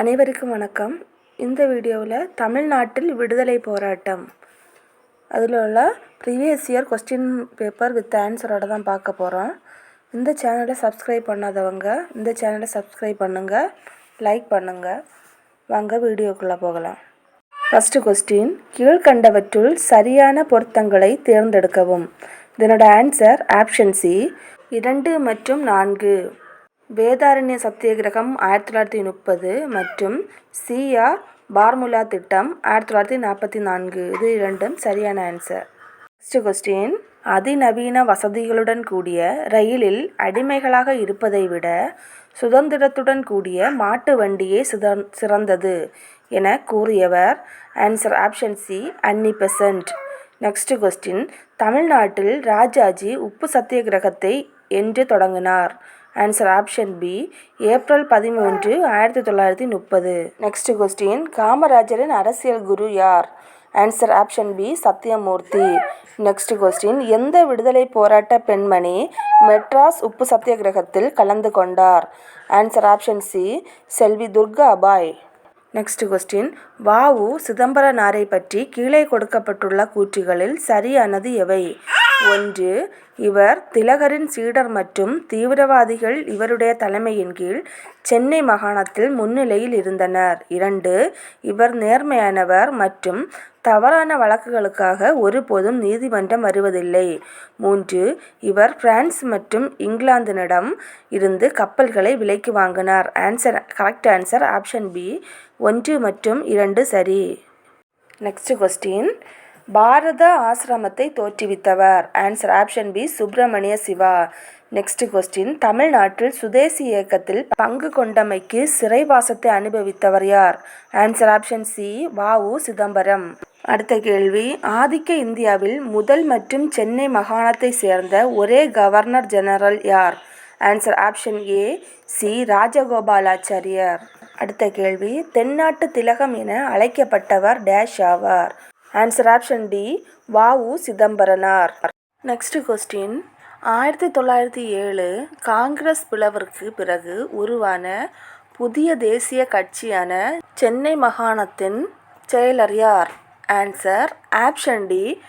அனைவருக்கும் வணக்கம். இந்த வீடியோவில் தமிழ்நாட்டில் விடுதலை போராட்டம். அதில் உள்ள previous year question paper with ஆன்சரோட தான் பார்க்க போகிறோம் இந்த சேனலை சப்ஸ்கிரைப் பண்ணாதவங்க இந்த சேனலை சப்ஸ்கிரைப் பண்ணுங்கள் லைக் பண்ணுங்கள் வாங்க வீடியோக்குள்ளே போகலாம். ஃபஸ்ட்டு கொஸ்டின் கீழ்கண்டவற்றுள் சரியான பொருத்தங்களை தேர்ந்தெடுக்கவும். இதனோட ஆன்சர் ஆப்ஷன் சி இரண்டு மற்றும் நான்கு. வேதாரண்ய சத்தியாகிரகம் ஆயிரத்தி தொள்ளாயிரத்தி முப்பது மற்றும் சிஆர் பார்முலா திட்டம் ஆயிரத்தி தொள்ளாயிரத்தி நாற்பத்தி நான்கு. இது இரண்டும் சரியான ஆன்சர் நெக்ஸ்ட் கொஸ்டின் அதிநவீன வசதிகளுடன் கூடிய ரயிலில் அடிமைகளாக இருப்பதை விட சுதந்திரத்துடன் கூடிய மாட்டு வண்டியே சிதற் சிறந்தது என கூறியவர். Answer option C Annie Besant next question தமிழ்நாட்டில் ராஜாஜி உப்பு சத்தியாகிரகத்தை என்று தொடங்கினார். ஆன்சர் ஆப்ஷன் பி ஏப்ரல் பதிமூன்று ஆயிரத்தி தொள்ளாயிரத்தி முப்பது. நெக்ஸ்ட் கொஸ்டின் காமராஜரின் அரசியல் குரு யார்? Answer option B Sathyamurthy next question எந்த விடுதலை போராட்ட பெண்மணி மெட்ராஸ் உப்பு சத்தியாகிரகத்தில் கலந்து கொண்டார்? ஆன்சர் ஆப்ஷன் சி செல்வி துர்கா அபாய் நெக்ஸ்ட் கொஸ்டின் வாவு சிதம்பரனாரை பற்றி கீழே கொடுக்கப்பட்டுள்ள கூற்றுகளில் சரியானது எவை? ஒன்று இவர் திலகரின் சீடர் மற்றும் தீவிரவாதிகள் இவருடைய தலைமையின் கீழ் சென்னை மாகாணத்தில் முன்னிலையில் இருந்தனர். இரண்டு இவர் நேர்மையானவர் மற்றும் தவறான வழக்குகளுக்காக ஒருபோதும் நீதிமன்றம் வருவதில்லை. மூன்று இவர் பிரான்ஸ் மற்றும் இங்கிலாந்தினிடம் இருந்து கப்பல்களை விலைக்கு வாங்கினார். Answer correct answer option B ஒன்று மற்றும் இரண்டு சரி. Next question. பாரத ஆசிரமத்தை தோற்றுவித்தவர். Answer option B Subramania Siva. Next question தமிழ்நாட்டில் சுதேசி இயக்கத்தில் பங்கு கொண்டமைக்கு சிறைவாசத்தை அனுபவித்தவர் யார்? ஆன்சர் ஆப்ஷன் சி வாவு சிதம்பரம். அடுத்த கேள்வி ஆதிக்க இந்தியாவில் முதல் மற்றும் சென்னை மாகாணத்தை சேர்ந்த ஒரே கவர்னர் ஜெனரல் யார்? Answer option A C Rajagopalachariar. அடுத்த கேள்வி தென்னாட்டு திலகம் என அழைக்கப்பட்டவர் டேஷ் ஆவார். ஆன்சர் ஆப்ஷன் டி வாவு சிதம்பரனார். நெக்ஸ்ட் கொஸ்டின் ஆயிரத்தி தொள்ளாயிரத்தி ஏழு காங்கிரஸ் பிளவிற்கு பிறகு உருவான புதிய தேசிய கட்சியான சென்னை மாகாணத்தின் செயலர் யார்? Answer option D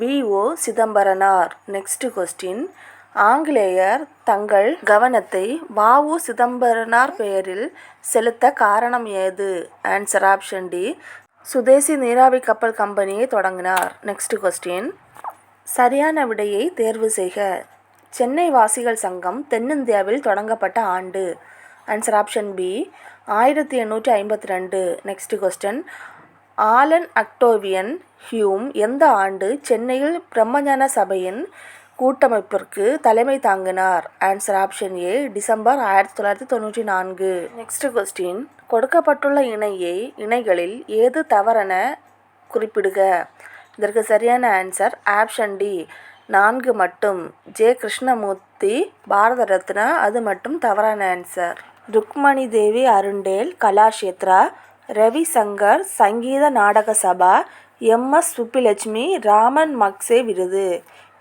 V O Chidambaranar. Next question ஆங்கிலேயர் தங்கள் கவனத்தை வாவு சிதம்பரனார் பெயரில் செலுத்த காரணம் ஏது? ஆன்சர் ஆப்ஷன் டி சுதேசி நீராவி கப்பல் கம்பெனியை தொடங்கினார். நெக்ஸ்ட் கொஸ்டின் சரியான விடையை தேர்வு செய்க. சென்னை வாசிகள் சங்கம் தென்னிந்தியாவில் தொடங்கப்பட்ட ஆண்டு. ஆன்சர் ஆப்ஷன் பி ஆயிரத்தி எண்ணூற்றி ஐம்பத்தி ரெண்டு. Next question Allan Octavian Hume எந்த ஆண்டு சென்னையில் பிரம்மஞான சபையின் கூட்டமைப்பிற்கு தலைமை தாங்கினார்? ஆன்சர் ஆப்ஷன் ஏ டிசம்பர் ஆயிரத்தி தொள்ளாயிரத்தி தொண்ணூற்றி நான்கு. நெக்ஸ்ட் கொஸ்டின் கொடுக்கப்பட்டுள்ள இணையை இணைகளில் ஏது தவறென குறிப்பிடுக. இதற்கு சரியான ஆன்சர் ஆப்ஷன் டி நான்கு மட்டும். ஜே. கிருஷ்ணமூர்த்தி பாரத ரத்னா அது மட்டும் தவறான ஆன்சர் ருக்மணி தேவி அருண்டேல் கலாஷேத்ரா ரவி சங்கர் சங்கீத நாடக சபா எம்எஸ் சுப்பிலட்சுமி ராமன் மக்சே விருது.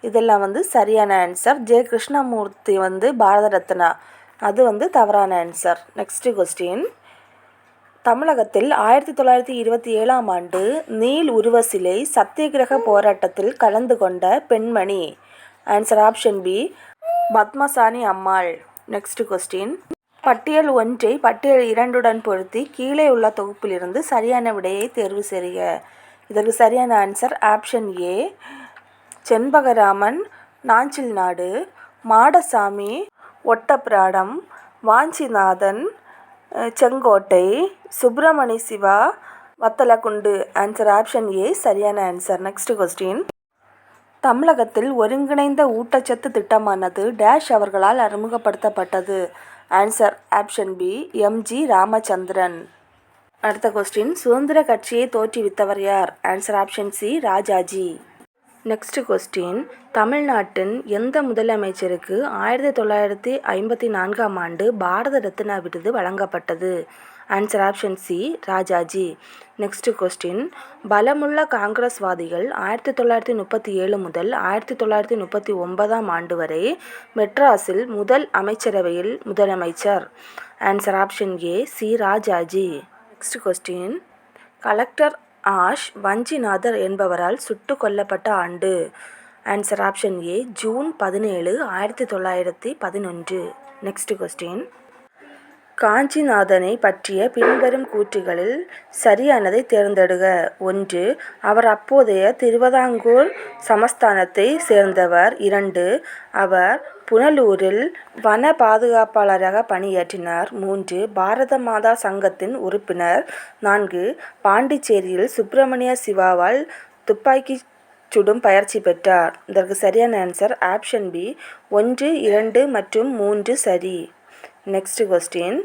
இதெல்லாம் வந்து சரியான ஆன்சர் ஜே. கிருஷ்ணமூர்த்தி வந்து பாரத ரத்னா. அது வந்து தவறான ஆன்சர் நெக்ஸ்ட் கொஸ்டின் தமிழகத்தில் ஆயிரத்தி தொள்ளாயிரத்தி இருபத்தி ஏழாம் ஆண்டு நீல் உருவ சிலை சத்தியகிரக போராட்டத்தில் கலந்து கொண்ட பெண்மணி. Answer option B Padmasani Ammal. Next question பட்டியல் ஒன்றை பட்டியல் இரண்டுடன் பொருத்தி கீழே உள்ள தொகுப்பிலிருந்து சரியான விடையை தேர்வு செய்க. இதற்கு சரியான answer option A Chenbagaraman Nanjil Nadu Madasamy Ottapidaram Vanchinathan Sengottai Subramania Siva Vathalagundu answer option A சரியான ஆன்சர் நெக்ஸ்ட் கொஸ்டின் தமிழகத்தில் ஒருங்கிணைந்த ஊட்டச்சத்து திட்டமானது டேஷ் அவர்களால் அறிமுகப்படுத்தப்பட்டது. Answer option B M G Ramachandran. அடுத்த கொஸ்டின் சுதந்திர கட்சியை தோற்றுவித்தவர் யார்? Answer option C Rajaji. Next question தமிழ்நாட்டின் எந்த முதலமைச்சருக்கு ஆயிரத்தி தொள்ளாயிரத்தி ஐம்பத்தி நான்காம் ஆண்டு பாரத ரத்னா விருது வழங்கப்பட்டது? Answer option C Rajaji. Next question பலமுள்ள காங்கிரஸ்வாதிகள் ஆயிரத்தி தொள்ளாயிரத்தி முப்பத்தி ஏழு முதல் ஆயிரத்தி தொள்ளாயிரத்தி முப்பத்தி ஒன்பதாம் ஆண்டு வரை மெட்ராஸில் முதல் அமைச்சரவையில் முதலமைச்சர். Answer option A C Rajaji. Next question collector Ash Vanchinathar என்பவரால் சுட்டுக் கொல்லப்பட்ட ஆண்டு. ஆன்சர் ஆப்ஷன் ஏ ஜூன் பதினேழு ஆயிரத்தி தொள்ளாயிரத்தி பதினொன்று. நெக்ஸ்ட் கொஸ்டின் காஞ்சிநாதனை பற்றிய பின்வரும் கூற்றுகளில் சரியானதை தேர்ந்தெடுக. ஒன்று அவர் அப்போதைய திருவிதாங்கூர் சமஸ்தானத்தை சேர்ந்தவர். இரண்டு அவர் புனலூரில் வன பாதுகாப்பாளராக பணியாற்றினார். மூன்று பாரத மாதா சங்கத்தின் உறுப்பினர். நான்கு பாண்டிச்சேரியில் சுப்பிரமணிய சிவாவால் துப்பாக்கி சுடும் பயிற்சி பெற்றார். இதற்கு சரியான ஆன்சர் ஆப்ஷன் பி ஒன்று இரண்டு மற்றும் மூன்று சரி. நெக்ஸ்ட் கொஸ்டின்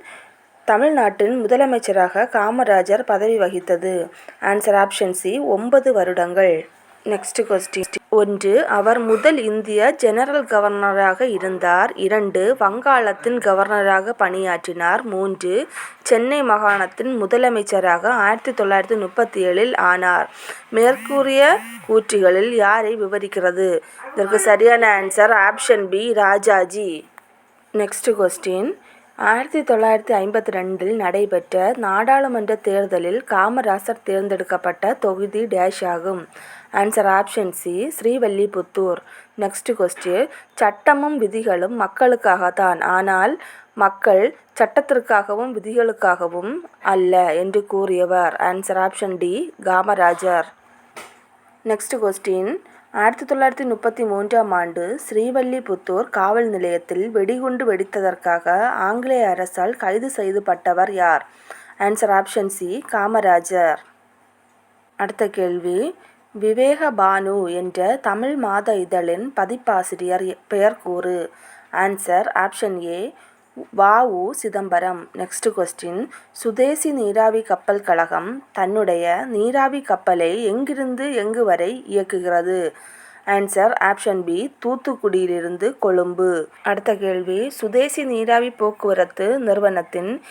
தமிழ்நாட்டின் முதலமைச்சராக காமராஜர் பதவி வகித்தது. ஆன்சர் ஆப்ஷன் சி ஒன்பது வருடங்கள். நெக்ஸ்ட் கொஸ்டின் ஒன்று அவர் முதல் இந்திய ஜெனரல் கவர்னராக இருந்தார். இரண்டு வங்காளத்தின் கவர்னராக பணியாற்றினார். மூன்று சென்னை மாகாணத்தின் முதலமைச்சராக ஆயிரத்தி தொள்ளாயிரத்தி முப்பத்தி ஏழில் ஆனார். மேற்கூறிய கூற்றுகளில் யாரை விவரிக்கிறது? இதற்கு சரியான answer option B Rajaji. Next question ஆயிரத்தி தொள்ளாயிரத்தி ஐம்பத்தி ரெண்டில் நடைபெற்ற நாடாளுமன்ற தேர்தலில் காமராசர் தேர்ந்தெடுக்கப்பட்ட தொகுதி டேஷ் ஆகும். Answer option C Srivilliputhur. Next question சட்டமும் விதிகளும் மக்களுக்காகத்தான். ஆனால் மக்கள் சட்டத்திற்காகவும் விதிகளுக்காகவும் அல்ல என்று கூறியவர். Answer option D Kamarajar. Next question ஆயிரத்தி தொள்ளாயிரத்தி முப்பத்தி மூன்றாம் ஆண்டு ஸ்ரீவல்லிபுத்தூர் காவல் நிலையத்தில் வெடிகுண்டு வெடித்ததற்காக ஆங்கிலேய அரசால் கைது செய்யப்பட்டவர் யார்? Answer option C Kamarajar. அடுத்த கேள்வி. விவேக பானு என்ற தமிழ் மாத இதழின் பதிப்பாசிரியர் பெயர் கூறு. Answer option A V O. Chidambaram. Next question swadeshi நீராவி கப்பல் கழகம் தன்னுடைய நீராவி கப்பலை எங்கிருந்து எங்கு வரை இயக்குகிறது? ஆன்சர் ஆப்ஷன் பி தூத்துக்குடியிலிருந்து கொழும்பு. அடுத்த கேள்வி. சுதேசி நீராவி போக்குவரத்து நிறுவனத்தின்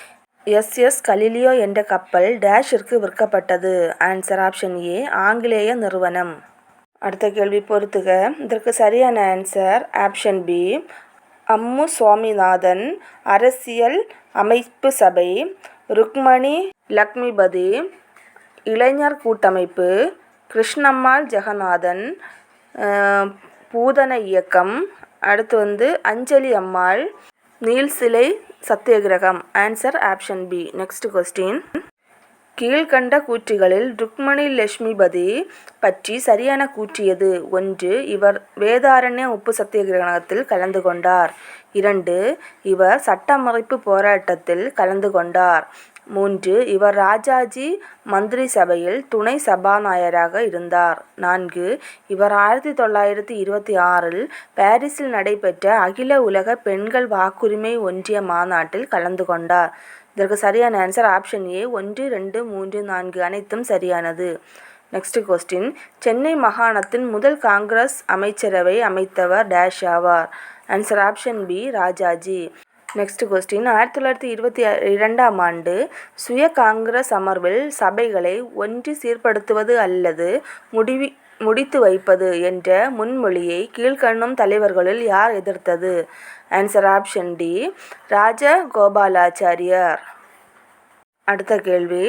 எஸ் எஸ் கலிலியோ என்ற கப்பல் டேஷிற்கு விற்கப்பட்டது. ஆன்சர் ஆப்ஷன் ஏ ஆங்கிலேய நிறுவனம். அடுத்த கேள்வி பொறுத்துக. இதற்கு சரியான answer option B Ammu Swaminathan அரசியல் அமைப்பு சபை ருக்மணி லக்ஷ்மிபதி இளைஞர் கூட்டமைப்பு கிருஷ்ணம்மாள் ஜெகநாதன் பூதன இயக்கம் அடுத்து வந்து அஞ்சலி அம்மாள் நீல்சிலை சத்தியகிரகம் answer option B. Next question. கீழ்கண்ட கூற்றுகளில் ருக்மணி லட்சுமிபதி பற்றி சரியான கூற்று எது? ஒன்று இவர் வேதாரண்ய உப்பு சத்தியாகிரகத்தில் கலந்து கொண்டார். இரண்டு இவர் சட்டமறைப்பு போராட்டத்தில் கலந்து கொண்டார். மூன்று இவர் ராஜாஜி மந்திரி சபையில் துணை சபாநாயகராக இருந்தார். நான்கு இவர் ஆயிரத்தி தொள்ளாயிரத்தி இருபத்தி ஆறில் பாரிஸில் நடைபெற்ற அகில உலக பெண்கள் வாக்குரிமை ஒன்றிய மாநாட்டில் கலந்து கொண்டார். இதற்கு சரியான ஆன்சர் ஆப்ஷன் ஏ ஒன்று ரெண்டு மூன்று நான்கு அனைத்தும் சரியானது. நெக்ஸ்ட் கொஸ்டின் சென்னை மாகாணத்தின் முதல் காங்கிரஸ் அமைச்சரவை அமைத்தவர் டேஷ் ஆவார். Answer option B Rajaji. Next question ஆயிரத்தி தொள்ளாயிரத்தி இருபத்தி இரண்டாம் ஆண்டு சுய காங்கிரஸ் அமர்வில் சபைகளை ஒன்று சீர்படுத்துவது அல்லது முடிவி முடித்து வைப்பது என்ற முன்மொழியை கீழ்கண்ணும் தலைவர்களில் யார் எதிர்த்தது? Answer option D Rajagopalachariar. அடுத்த கேள்வி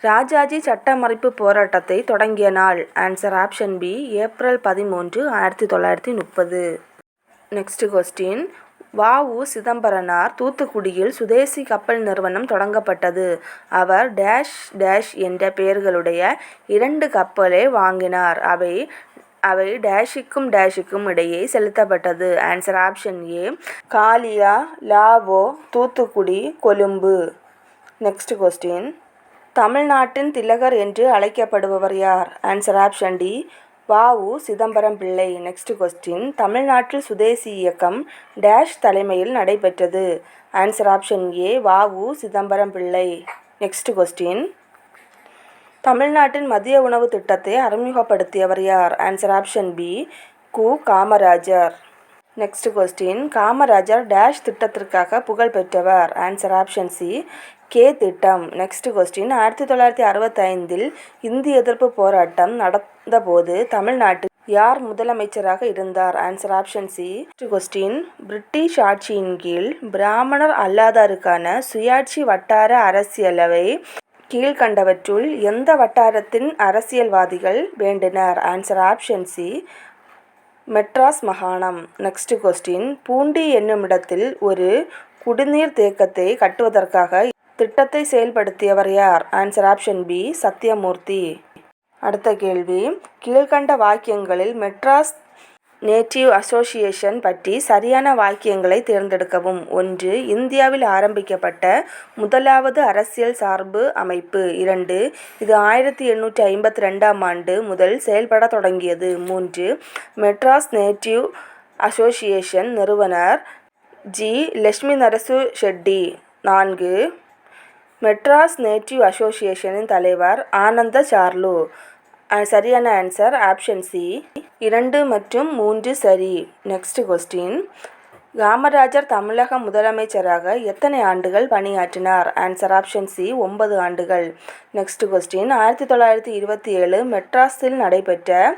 ராஜாஜி சட்டமறைப்பு போராட்டத்தை தொடங்கிய நாள். ஆன்சர் ஆப்ஷன் பி ஏப்ரல் பதிமூன்று ஆயிரத்தி தொள்ளாயிரத்தி முப்பது. Next question வ.உ. சிதம்பரனார் தூத்துக்குடியில் சுதேசி கப்பல் நிறுவனம் தொடங்கப்பட்டது. அவர் டேஷ் டேஷ் என்ற பெயர்களுடைய இரண்டு கப்பலை வாங்கினார். அவை அவை டேஷுக்கும் டேஷுக்கும் இடையே செலுத்தப்பட்டது. Answer option A. Gallia Lawoe Thoothukudi Colombo next question தமிழ்நாட்டின் திலகர் என்று அழைக்கப்படுபவர் யார்? Answer option D. V O. Chidambaram Pillai next question தமிழ்நாட்டில் சுதேசி இயக்கம் டேஷ் தலைமையில் நடைபெற்றது. Answer option A. V O. Chidambaram Pillai next question தமிழ்நாட்டின் மதிய உணவு திட்டத்தை அறிமுகப்படுத்தியவர் யார்? Answer option B. K. Kamarajar next question Kamarajar dash திட்டத்திற்காக புகழ் பெற்றவர். Answer option C. கே திட்டம் நெக்ஸ்ட் கொஸ்டின் ஆயிரத்தி தொள்ளாயிரத்தி அறுபத்தைந்தில் இந்தி எதிர்ப்பு போராட்டம் இருந்தபோது தமிழ்நாட்டில் யார் முதலமைச்சராக இருந்தார்? Answer option C question British ஆட்சியின் கீழ் பிராமணர் அல்லாதாருக்கான சுயாட்சி வட்டார அரசியலவை கீழ்கண்டவற்றுள் எந்த வட்டாரத்தின் அரசியல்வாதிகள் வேண்டினர்? ஆன்சர் ஆப்ஷன் சி மெட்ராஸ் மகாணம். நெக்ஸ்ட் கொஸ்டின் பூண்டி என்னுமிடத்தில் ஒரு குடிநீர் தேக்கத்தை கட்டுவதற்காக திட்டத்தை செயல்படுத்தியவர் யார்? ஆன்சர் ஆப்ஷன் பி சத்யமூர்த்தி அடுத்த கேள்வி. கீழ்கண்ட வாக்கியங்களில் மெட்ராஸ் நேட்டிவ் அசோசியேஷன் பற்றி சரியான வாக்கியங்களை தேர்ந்தெடுக்கவும். ஒன்று இந்தியாவில் ஆரம்பிக்கப்பட்ட முதலாவது அரசியல் சார்பு அமைப்பு. இரண்டு இது ஆயிரத்தி எண்ணூற்றி ஐம்பத்தி ரெண்டாம் ஆண்டு முதல் செயல்பட தொடங்கியது. மூன்று மெட்ராஸ் நேட்டிவ் அசோசியேஷன் நிறுவனர் ஜி. லட்சுமி நரசு ஷெட்டி. நான்கு மெட்ராஸ் நேட்டிவ் அசோசியேஷனின் தலைவர் ஆனந்த சார்லு. சரியான ஆன்சர் ஆப்ஷன் சி இரண்டு மற்றும் மூன்று சரி. நெக்ஸ்ட் கொஸ்டின் காமராஜர் தமிழக முதலமைச்சராக எத்தனை ஆண்டுகள் பணியாற்றினார்? ஆன்சர் ஆப்ஷன் சி ஒன்பது ஆண்டுகள். நெக்ஸ்ட் கொஸ்டின் ஆயிரத்தி தொள்ளாயிரத்தி இருபத்தி ஏழு மெட்ராஸில் நடைபெற்ற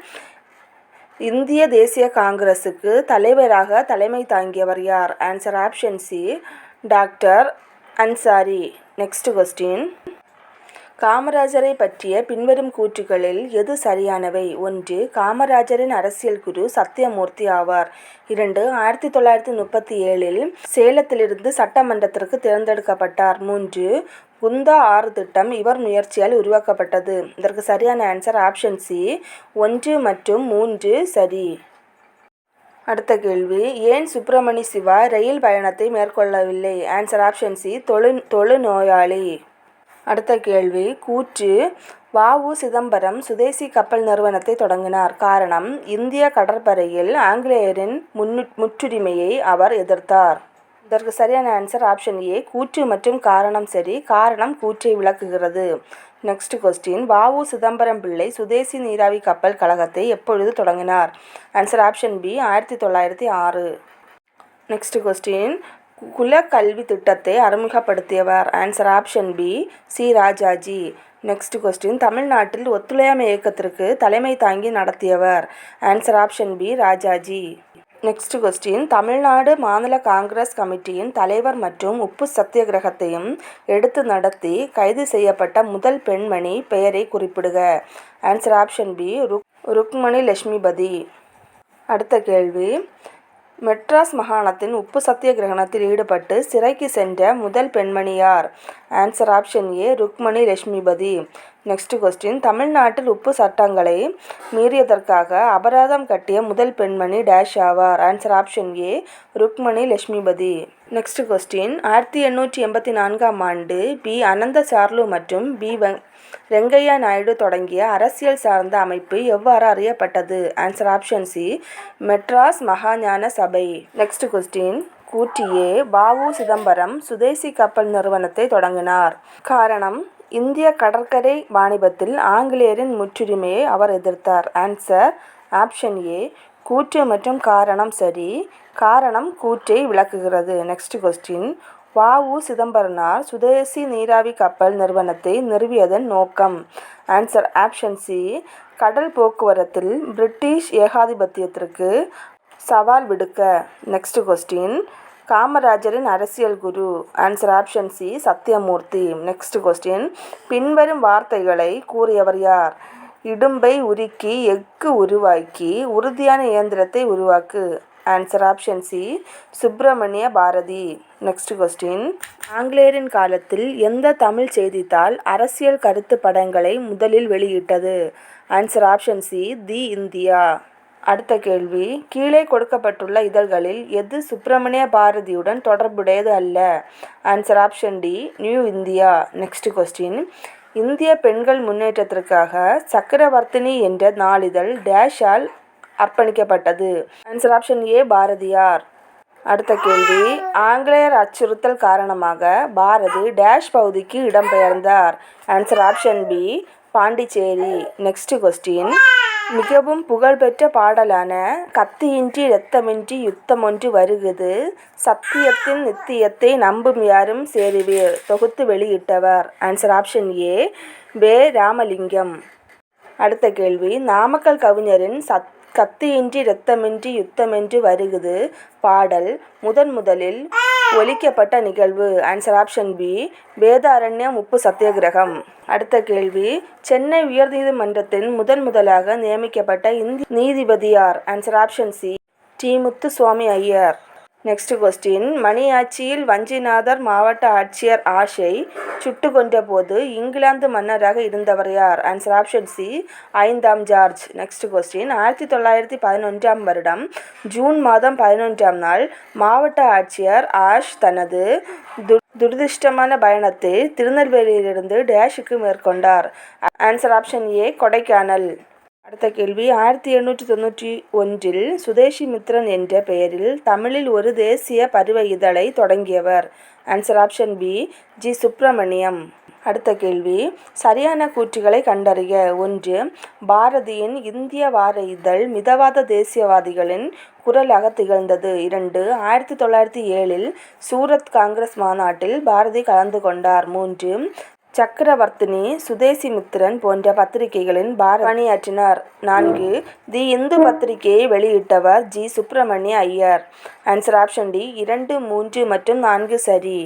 இந்திய தேசிய காங்கிரசுக்கு தலைவராக தலைமை தாங்கியவர் யார்? Answer option C doctor Ansari next question காமராஜரை பற்றிய பின்வரும் கூற்றுகளில் எது சரியானவை? ஒன்று காமராஜரின் அரசியல் குரு சத்தியமூர்த்தி ஆவார். இரண்டு ஆயிரத்தி தொள்ளாயிரத்தி முப்பத்தி ஏழில் சேலத்திலிருந்து சட்டமன்றத்திற்கு தேர்ந்தெடுக்கப்பட்டார். மூன்று குந்தா ஆறு திட்டம் இவர் முயற்சியால் உருவாக்கப்பட்டது. இதற்கு சரியான ஆன்சர் ஆப்ஷன் சி ஒன்று மற்றும் மூன்று சரி. அடுத்த கேள்வி ஏன் சுப்பிரமணி சிவா ரயில் பயணத்தை மேற்கொள்ளவில்லை? ஆன்சர் ஆப்ஷன் சி தொழு தொழுநோயாளி. அடுத்த கேள்வி கூற்று வ உ சிதம்பரம் சுதேசி கப்பல் நிறுவனத்தை தொடங்கினார். காரணம் இந்திய கடற்படையில் ஆங்கிலேயரின் முன்னு முற்றுரிமையை அவர் எதிர்த்தார். இதற்கு சரியான ஆன்சர் ஆப்ஷன் ஏ கூற்று மற்றும் காரணம் சரி. காரணம் கூற்றை விளக்குகிறது. நெக்ஸ்ட் கொஸ்டின் வ உ சிதம்பரம் பிள்ளை சுதேசி நீராவி கப்பல் கழகத்தை எப்பொழுது தொடங்கினார்? ஆன்சர் ஆப்ஷன் பி ஆயிரத்தி தொள்ளாயிரத்தி ஆறு. நெக்ஸ்ட் கொஸ்டின் குலக்கல்வி திட்டத்தை அறிமுகப்படுத்தியவர். Answer option B C Rajaji. Next question தமிழ்நாட்டில் ஒத்துழையாமை இயக்கத்திற்கு தலைமை தாங்கி நடத்தியவர். Answer option B Rajaji. Next question Tamil Nadu மாநில காங்கிரஸ் கமிட்டியின் தலைவர் மற்றும் உப்பு சத்தியகிரகத்தையும் எடுத்து நடத்தி கைது செய்யப்பட்ட முதல் பெண்மணி பெயரை குறிப்பிடுக. Answer option B Ruk Rukmini Lakshmipathi. அடுத்த கேள்வி. மெட்ராஸ் மாகாணத்தின் உப்பு சத்தியகிரகணத்தில் ஈடுபட்டு சிறைக்கு சென்ற முதல் பெண்மணி யார் answer option A Rukmini Lakshmipathi next question தமிழ்நாட்டில் உப்பு சட்டங்களை மீறியதற்காக அபராதம் கட்டிய முதல் பெண்மணி டேஷ் ஆவார். Answer option A Rukmini Lakshmipathi next question ஆயிரத்தி எண்ணூற்றி எண்பத்தி நான்காம் ஆண்டு பி. அனந்த சார்லு மற்றும் பி. ரெங்கையா நாயுடு தொடங்கிய அரசியல் சார்ந்த அமைப்பு எவ்வாறு அறியப்பட்டது? Answer option C Madras Mahajana Sabha. Next question கூட்டியே பாவு சிதம்பரம் சுதேசி கப்பல் நிறுவனத்தை தொடங்கினார். காரணம் இந்திய கடற்கரை வாணிபத்தில் ஆங்கிலேயரின் முற்றுரிமையை அவர் எதிர்த்தார். ஆன்சர் ஆப்ஷன் ஏ கூற்று மற்றும் காரணம் சரி. காரணம் கூற்றை விளக்குகிறது. நெக்ஸ்ட் கொஸ்டின் வ உ சிதம்பரனார் சுதேசி நீராவி கப்பல் நிறுவனத்தை நிறுவியதன் நோக்கம். ஆன்சர் ஆப்ஷன் சி கடல் போக்குவரத்தில் பிரிட்டிஷ் ஏகாதிபத்தியத்திற்கு சவால் விடுக்க. நெக்ஸ்ட் கொஸ்டின் காமராஜரின் அரசியல் குரு. Answer option C Sathyamurthy next question பின்வரும் வார்த்தைகளை கூறியவர் யார்? இடும்பை உருக்கி எஃகு உருவாக்கி உறுதியான இயந்திரத்தை உருவாக்கு. Answer option C Subramania Bharati. Next question ஆங்கிலேயரின் காலத்தில் எந்த தமிழ் செய்தித்தாள் அரசியல் கருத்து படங்களை முதலில் வெளியிட்டது? Answer option C the India. அடுத்த கேள்வி கீழே கொடுக்கப்பட்டுள்ள இதழ்களில் எது சுப்பிரமணிய பாரதியுடன் தொடர்புடையது அல்ல? Answer option D new India next question இந்திய பெண்கள் முன்னேற்றத்திற்காக சக்கரவர்த்தினி என்ற நாளிதழ் டேஷால் அர்ப்பணிக்கப்பட்டது. Answer option A Bharathiyar. அடுத்த கேள்வி. ஆங்கிலேயர் அச்சுறுத்தல் காரணமாக பாரதி டேஷ் பகுதிக்கு இடம்பெயர்ந்தார். Answer option B Pondicherry. Next question மிகவும் புகழ்பெற்ற பாடலான கத்தியின்றி இரத்தமின்றி யுத்தமொன்று வருகுது சத்தியத்தின் நித்தியத்தை நம்பும் யாரும் சேருவீர் தொகுத்து வெளியிட்டவர். Answer option A V Ramalingam. அடுத்த கேள்வி நாமக்கல் கவிஞரின் சத் கத்தியின்றி இரத்தமின்றி யுத்தமின்றி வருகுது பாடல் முதன் முதலில் ஒலிக்கப்பட்ட நிகழ்வு. ஆன்சர் ஆப்ஷன் பி வேதாரண்யம் உப்பு சத்தியாகிரகம். அடுத்த கேள்வி சென்னை உயர்நீதிமன்றத்தின் முதன் முதலாக நியமிக்கப்பட்ட இந்தி நீதிபதியார். Answer option C T. Muthuswamy Iyer. Next question மணியாட்சியில் வஞ்சிநாதர் மாவட்ட ஆட்சியர் ஆஷை சுட்டு கொன்றபோது இங்கிலாந்து மன்னராக இருந்தவர் யார்? ஆன்சர் ஆப்ஷன் சி ஐந்தாம் ஜார்ஜ். நெக்ஸ்ட் கொஸ்டின் ஆயிரத்தி தொள்ளாயிரத்தி பதினொன்றாம் வருடம் ஜூன் மாதம் பதினொன்றாம் நாள் மாவட்ட ஆட்சியர் ஆஷ் தனது து துரதிர்ஷ்டமான பயணத்தை திருநெல்வேலியிலிருந்து டேஷுக்கு மேற்கொண்டார். Answer option A Kodaikanal. அடுத்த கேள்வி. ஆயிரத்தி எண்ணூற்றி தொண்ணூற்றி ஒன்றில் சுதேஷி மித்ரன் என்ற பெயரில் தமிழில் ஒரு தேசிய பருவ இதழை தொடங்கியவர். Answer option B G Subramaniam. அடுத்த கேள்வி சரியான கூற்றுகளை கண்டறிய. ஒன்று பாரதியின் இந்திய வார இதழ் மிதவாத தேசியவாதிகளின் குரலாக திகழ்ந்தது. இரண்டு ஆயிரத்தி தொள்ளாயிரத்தி ஏழில் சூரத் காங்கிரஸ் மாநாட்டில் பாரதி கலந்து கொண்டார். மூன்று சக்கரவர்த்தினி சுதேசிமித்திரன் போன்ற பத்திரிகைகளின் பார பணியாற்றினார் நான்கு தி இந்து பத்திரிகையை வெளியிட்டவர் G. Subramania Iyer. Answer option D இரண்டு மூன்று மற்றும் நான்கு சரி.